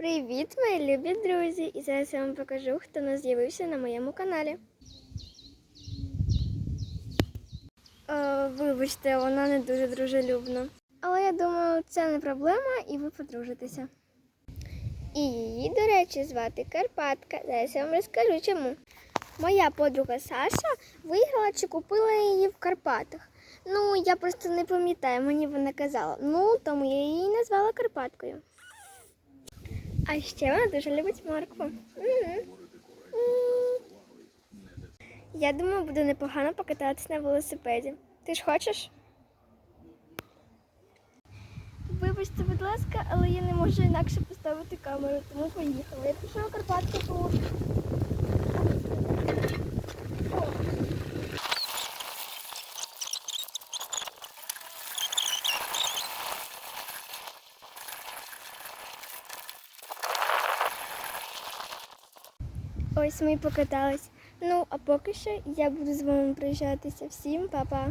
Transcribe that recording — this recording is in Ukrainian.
Привіт, мої любі друзі! І зараз я вам покажу, хто нас з'явився на моєму каналі. О, вибачте, вона не дуже дружелюбна. Але я думаю, це не проблема, і ви подружитеся. І її, до речі, звати Карпатка. Зараз я вам розкажу чому. Моя подруга Саша виграла чи купила її в Карпатах. Ну, я просто не пам'ятаю, мені вона казала. Ну, тому я її назвала Карпаткою. А ще вона дуже любить моркву. Я думаю, буде непогано покататися на велосипеді. Ти ж хочеш? Вибачте, будь ласка, але я не можу інакше поставити камеру, тому поїхала. Я пішла Карпатку Ось ми покатались. Ну, а поки що я буду з вами прощатися. Всім па-па.